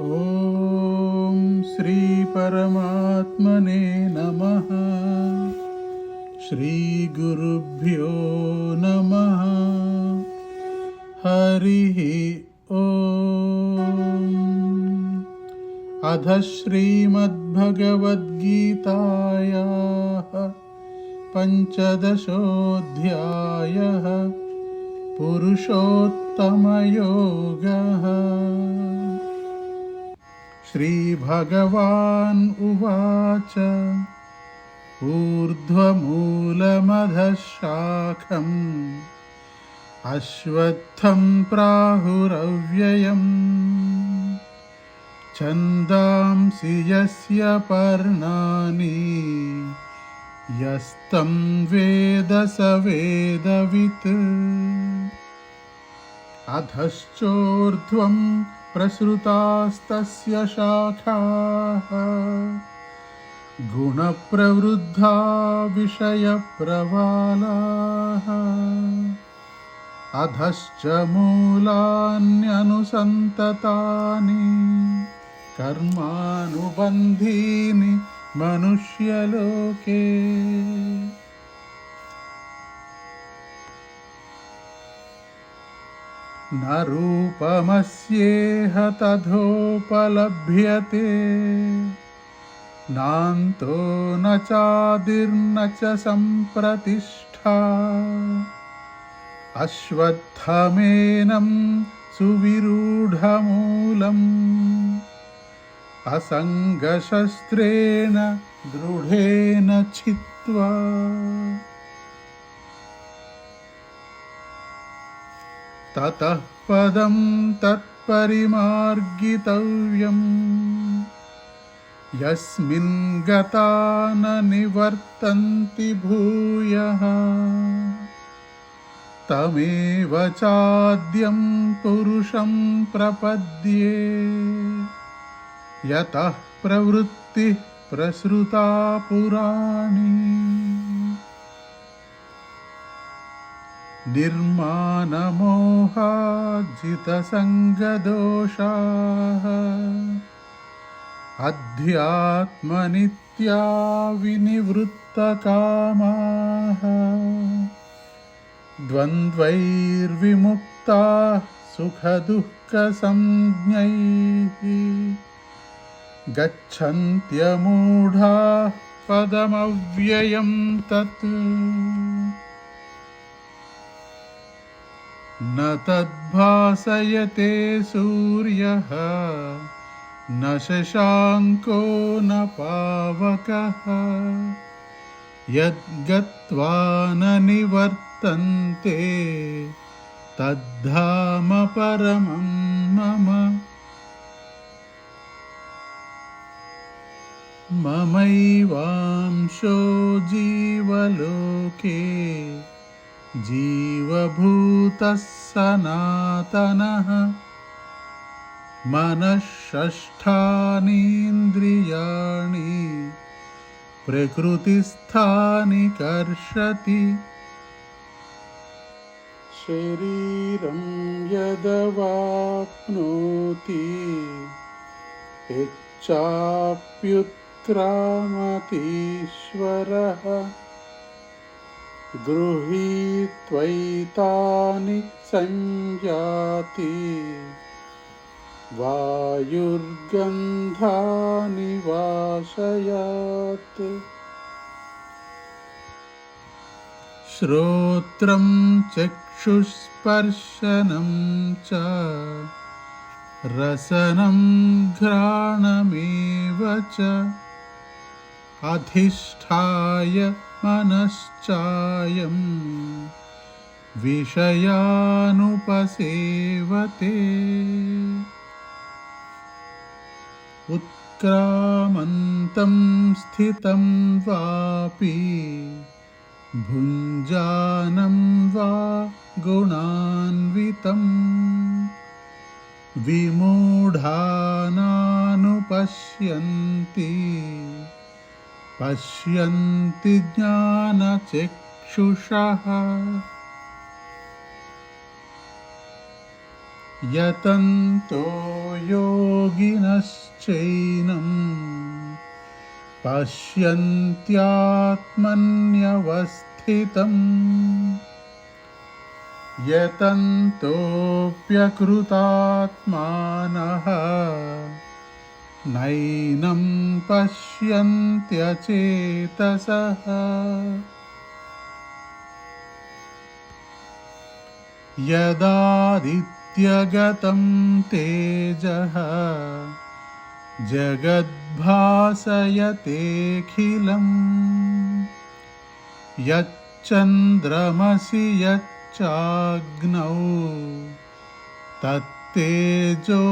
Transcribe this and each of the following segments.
ॐ श्रीपरमात्मने नमः। श्रीगुरुभ्यो नमः। हरिः ॐ अध श्रीमद्भगवद्गीतायाः पञ्चदशोऽध्यायः। पुरुषोत्तमयोगः श्रीभगवान् उवाच। ऊर्ध्वमूलमधः शाखम् अश्वत्थं प्राहुरव्ययम्। छन्दांसि यस्य पर्णानि यस्तं वेद स वेदवित्। अधश्चोर्ध्वं प्रसृतास्तस्य शाखाः गुणप्रवृद्धा विषयप्रवालाः अधश्च मूलान्यनुसन्ततानि कर्मानुबन्धीनि मनुष्यलोके न रूपमस्येह तथोपलभ्यते। नान्तो न चादिर्न च सम्प्रतिष्ठा। अश्वत्थमेनं सुविरूढमूलम्। असङ्गशस्त्रेण दृढेन छित्त्वा ततः पदं तत्परिमार्गितव्यम्। यस्मिन् गता न निवर्तन्ति भूयः। तमेव चाद्यं पुरुषं प्रपद्ये। यतः प्रवृत्तिः प्रसृता पुराणी निर्मानमोहाजितसङ्गदोषाः अध्यात्मनित्या विनिवृत्तकामाः द्वन्द्वैर्विमुक्ताः सुखदुःखसंज्ञैः। गच्छन्त्यमूढाः पदमव्ययं तत् न तद्भासयते सूर्यः न शशाङ्को न पावकः। यद्गत्वा न निवर्तन्ते तद्धाम परमं मम। ममैवांशो जीवलोके जीवभूतः सनातनः। मनःषष्ठानीन्द्रियाणि प्रकृतिस्थानि कर्षति। शरीरं यदवाप्नोति यच्चाप्युत्क्रामतीश्वरः गृहीत्वैतानि सञ्जाति वायुर्गन्धानि वाशयात् श्रोत्रं चक्षुस्पर्शनं च रसनं घ्राणमेव च। अधिष्ठाय मनश्चायं विषयानुपसेवते। उत्क्रामन्तं स्थितं वापि भुञ्जानं वा गुणान्वितं। विमूढानानुपश्यन्ति। पश्यन्ति ज्ञानचक्षुषः। यतन्तो योगिनश्चैनम् पश्यन्त्यात्मन्यवस्थितम् यतन्तोऽप्यकृतात्मानः नैनं पश्यन्त्यचेतसः। यदादित्यगतं तेजः जगद्भासयतेऽखिलम्। यच्चन्द्रमसि यच्चाग्नौ तत्तेजो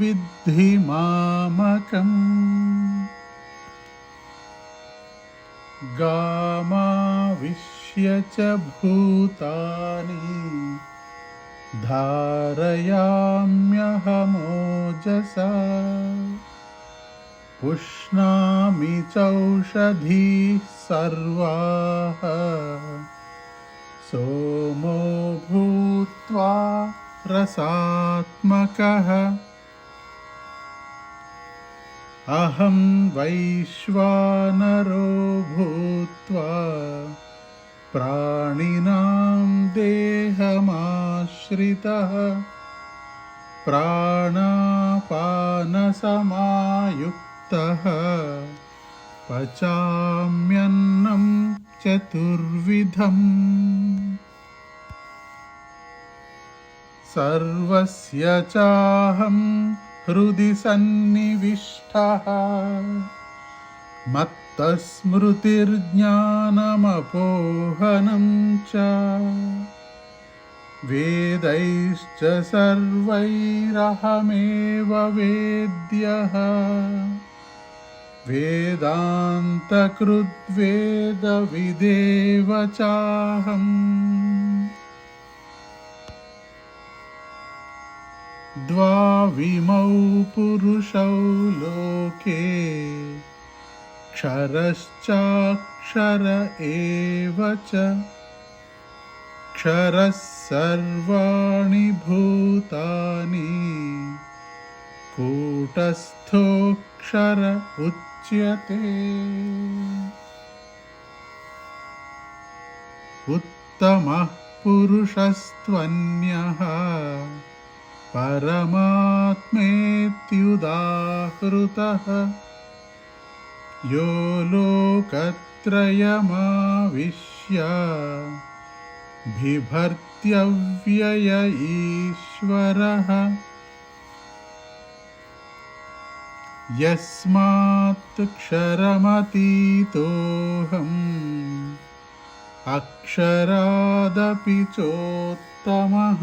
विद्धि मामकम् गामाविश्य च भूतानि धारयाम्यहमोजसा पुष्णामि चौषधीः सर्वाः सोमो भूत्वा रसात्मकः। अहं वैश्वानरो भूत्वा प्राणिनां देहमाश्रितः। प्राणापानसमायुक्तः। पचाम्यन्नं चतुर्विधम्। सर्वस्य चाहं हृदि सन्निविष्टः मत्तस्मृतिर्ज्ञानमपोहनं च वेदैश्च सर्वैरहमेव वेद्यः वेदान्तकृद्वेदविदेव चाहम् द्वाविमौ पुरुषौ लोके क्षरश्चाक्षर एव च। क्षरः सर्वाणि भूतानि कूटस्थोऽक्षर उच्यते। उत्तमः पुरुषस्त्वन्यः परमात्मेत्युदाहृतः। यो लोकत्रयमाविश्य बिभर्त्यव्यय ईश्वरः। यस्मात् क्षरमतीतोऽहम् अक्षरादपि चोत्तमः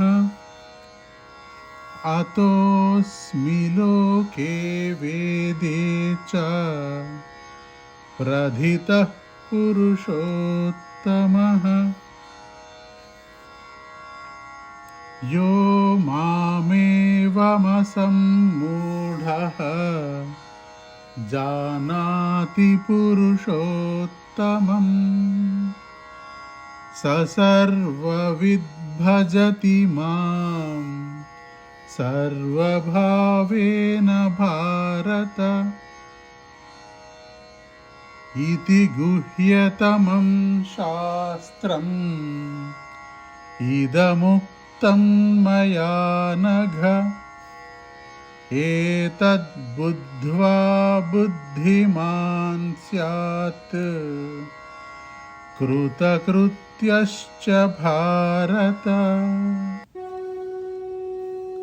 अतोऽस्मि लोके वेदे च। प्रथितः पुरुषोत्तमः। यो मामेवमसम्मूढः जानाति पुरुषोत्तमम्। स सर्वविद्भजति माम्। सर्वभावेन भारत। इति गुह्यतमं शास्त्रम्। इदमुक्तं मया नघ। एतद्बुद्ध्वा बुद्धिमान् स्यात्। कृतकृत्यश्च भारत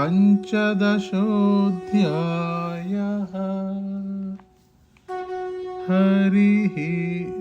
पञ्चदशोऽध्यायः। हरिः